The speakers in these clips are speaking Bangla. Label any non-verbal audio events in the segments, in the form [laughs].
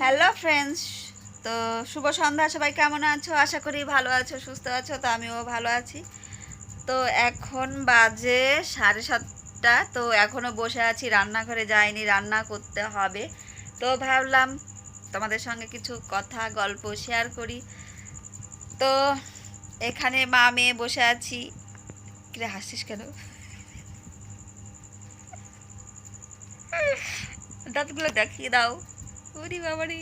হ্যালো ফ্রেন্ডস তো শুভ সন্ধ্যা, সবাই কেমন আছো? আশা করি ভালো আছো, সুস্থ আছো, তো আমিও ভালো আছি। তো এখন বাজে সাড়ে সাতটা, তো এখনও বসে আছি, রান্নাঘরে যাইনি, রান্না করতে হবে। তো ভাবলাম তোমাদের সঙ্গে কিছু কথা, গল্প শেয়ার করি। তো এখানে মা মেয়ে বসে আছি। কিরে হাসিস কেন? দাঁতগুলো দেখিয়ে দাও। ওরে বাবারে।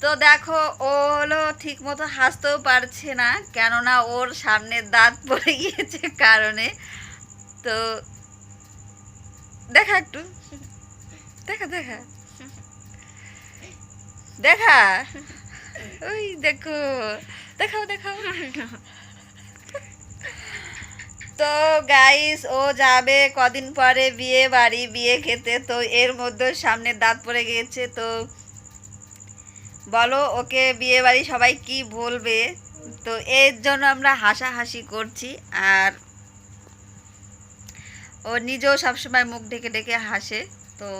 তো দেখো ও হলো ঠিক মতো হাসতেও পারছে না কেননা ওর সামনে দাঁত পড়ে গিয়েছে কারণে। তো দেখা একটু। দেখা দেখা। দেখা। ওই দেখো। দেখাও দেখাও। [laughs] তো গাইস ও যাবে কদিন পরে বিয়ে বাড়ি, বিয়ে খেতে। তো এর মধ্যে সামনে দাঁত পড়ে গিয়েছে, তো বলো ওকে বিয়ে বাড়ি সবাই কি বলবে? তো এর জন্য আমরা হাসাহাসি করছি, আর ও নিজেও সবসময় মুখ ঢেকে ঢেকে হাসে। তো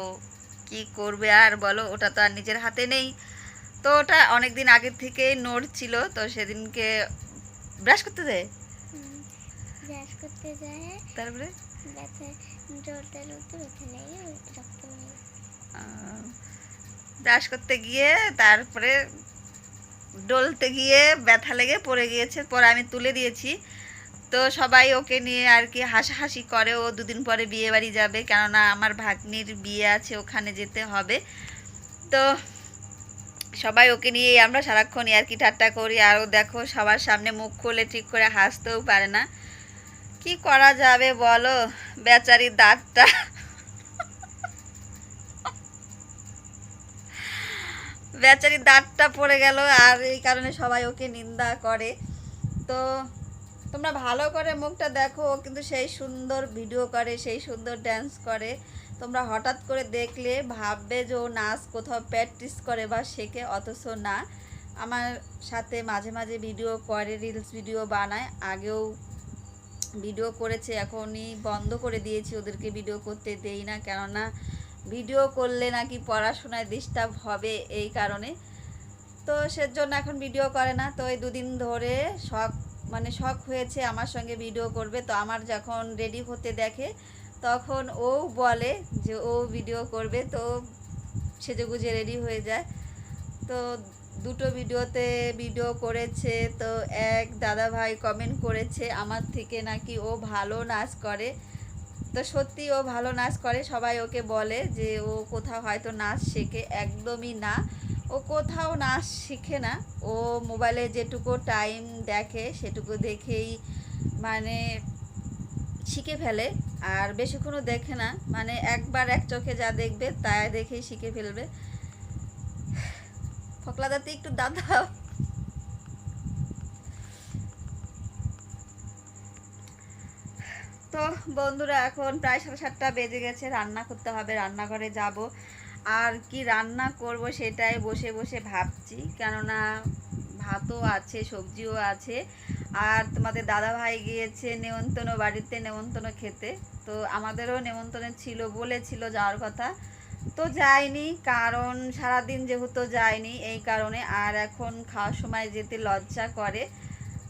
কি করবে আর বলো, ওটা তো আর নিজের হাতে নেই। তো ওটা অনেক দিন আগের থেকেই নড়ছিল, তো সেদিনকে ব্রাশ করতে দেয় ব্রাশ করতে যায়। তারপরে? ব্যথা জ্বলতে জ্বলতে ব্যথা লেগে রক্ত বেরিয়ে ব্রাশ করতে গিয়ে তারপরে ডলতে গিয়ে ব্যথা লেগে পড়ে গিয়েছে পরে আমি তুলে দিয়েছি। তো সবাই ওকে নিয়ে আর কি হাসাহাসি করে ও দুদিন পরে বিয়ে বাড়ি যাবে কেননা আমার ভাগ্নির বিয়ে আছে ওখানে যেতে হবে। তো সবাই ওকে নিয়ে আমরা সারাক্ষণ আর কি ঠাট্টা করি আরও দেখো সবার সামনে মুখ খুলে ঠিক করে হাসতেও পারে না। কি করা যাবে বলো বেচারির দাঁতটা। বেচারির দাঁতটা পড়ে গেল আর এই কারণে সবাই ওকে নিন্দা করে। তো তোমরা ভালো করে মুখটা দেখো কিন্তু সেই সুন্দর ভিডিও করে, সেই সুন্দর ড্যান্স করে। তোমরা হঠাৎ করে দেখলে, ভাববে যে ও নাচ কোথাও প্র্যাকটিস করে বা শেখে, অথচ না। আমার সাথে মাঝে মাঝে ভিডিও করে রিলস ভিডিও বানায়, আগেও ভিডিও করেছে, এখনই বন্ধ করে দিয়েছি ওদেরকে ভিডিও করতে দেই না, কেননা ভিডিও করলে নাকি পড়াশোনায় ডিস্টার্ব হবে এই কারণে। তো সেজন্য এখন ভিডিও করে না, তো এই দুদিন ধরে শখ মানে শখ হয়েছে আমার সঙ্গে ভিডিও করবে। তো আমার যখন রেডি হতে দেখে, তখন ও বলে যে ও ভিডিও করবে, তো সেজেগুজে রেডি হয়ে যায়। তো দুটো ভিডিওতে ভিডিও করেছে, তো এক দাদা ভাই কমেন্ট করেছে, আমার থেকে নাকি ও ভালো নাচ করে। তো সত্যি ও ভালো নাচ করে, সবাই ওকে বলে যে ও কোথাও হয়তো নাচ শেখে, একদমই না। ও কোথাও নাচ শিখে না, ও মোবাইলে যেটুকু টাইম দেখে সেটুকু দেখেই মানে শিখে ফেলে, আর বেশিক্ষণও দেখে না। মানে একবার এক চোখে যা দেখবে তা দেখেই শিখে ফেলবে। ফকলা দাঁতে একটু দাদা তো বন্ধুরা, এখন প্রায় সাড়ে সাতটা বেজে গেছে, রান্না করতে হবে, রান্নাঘরে যাব। আর কি রান্না করব সেটাই বসে বসে ভাবছি, কেননা ভাতও আছে, সবজিও আছে। আর তোমাদের দাদা ভাই গিয়েছে নেমন্তন্ন বাড়িতে, নেমন্তন্ন খেতে। তো আমাদেরও নেমন্তন্ন ছিল বলেছিল যাওয়ার কথা। তো যায়নি কারণ সারাদিন যেহেতু যায়নি এই কারণে আর এখন খাওয়ার সময় যেতে লজ্জা করে।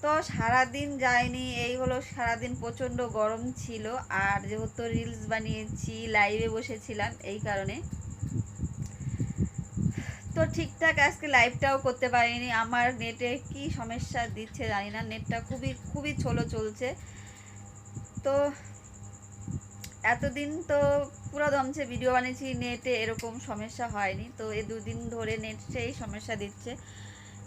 তো সারাদিন যায়নি এই হলো সারাদিন প্রচণ্ড গরম ছিল, আর যেহেতু রিলস বানিয়েছি লাইভে বসেছিলাম, এই কারণে। তো ঠিকঠাক আজকে লাইভটাও করতে পারিনি, আমার নেটে কি সমস্যা দিচ্ছে জানি না নেটটা খুবই খুবই ছোলো চলছে। তো এতদিন তো পুরো দমছে ভিডিও বানিয়েছি নেটে এরকম সমস্যা হয়নি। তো এই দুদিন ধরে নেট সেই সমস্যা দিচ্ছে।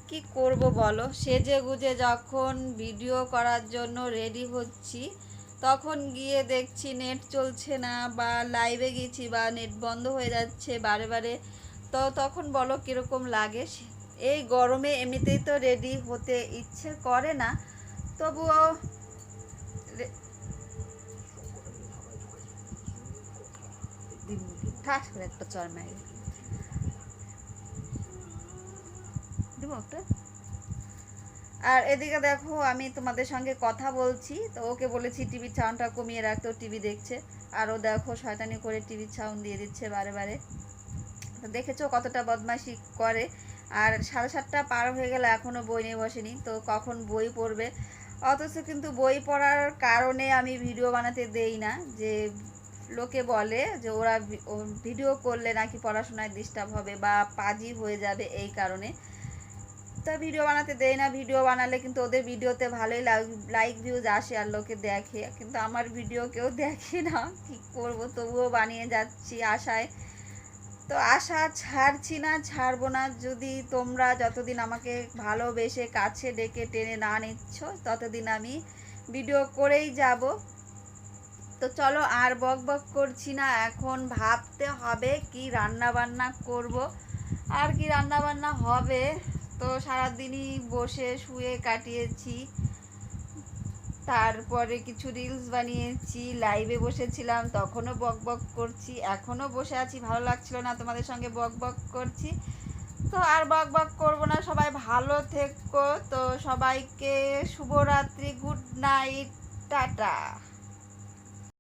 কি করব বলো? সেজে গুজে যখন ভিডিও করার জন্য রেডি হচ্ছি, তখন গিয়ে দেখছি নেট চলছে না বা লাইভে গেছি বা নেট বন্ধ হয়ে যাচ্ছে বারে বারে। তো তখন বলো কীরকম লাগে? এই গরমে এমনিতেই তো রেডি হতে ইচ্ছে করে না। তবুও ঠাস করে একটা চর মারি। দিব একটা আর এদিকে দেখো, আমি তোমাদের সঙ্গে কথা বলছি। তো ওকে বলেছি টিভির সাউন্ডটা কমিয়ে রাখতে টিভি দেখছে। আরও দেখো, শয়তানি করে টিভির সাউন্ড দিয়ে দিচ্ছে বারে বারে। তো দেখেছ কতটা বদমাইশি করে। আর সাড়ে সাতটা পার হয়ে গেলে এখনও বই নিয়ে বসেনি, তো কখন বই পড়বে? অথচ কিন্তু বই পড়ার কারণে আমি ভিডিও বানাতে দেই না, যে লোকে বলে যে ওরা ভিডিও করলে নাকি পড়াশোনায় ডিস্টার্ব হবে বা পাজি হয়ে যাবে এই কারণে। তা ভিডিও বানাতে দেয় না, ভিডিও বানালে কিন্তু ওদের ভিডিওতে ভালোই লাইক ভিউজ আসে আর লোকে দেখে। কিন্তু আমার ভিডিও কেউ দেখে না, কি করব? তবুও বানিয়ে যাচ্ছি আশায়। তো আশা ছাড়ছি না, ছাড়বো না। যদি তোমরা যতদিন আমাকে ভালোবেসে কাছে ডেকে টেনে না নিচ্ছ, ততদিন আমি ভিডিও করেই যাব। তো চলো আর বক বক করছি না, এখন ভাবতে হবে কি রান্না বান্না করব। আর কি রান্না বান্না হবে? তো সারাদিনই বসে শুয়ে কাটিয়েছি। তারপরে কিছু রিলস বানিয়েছি লাইভে বসেছিলাম, তখনও বক বক করছি, এখনও বসে আছি, ভালো লাগছিল না তোমাদের সঙ্গে বক বক করছি। তো আর বক বক করব না, সবাই ভালো থেকো, তো সবাইকে শুভরাত্রি গুড নাইট টাটা।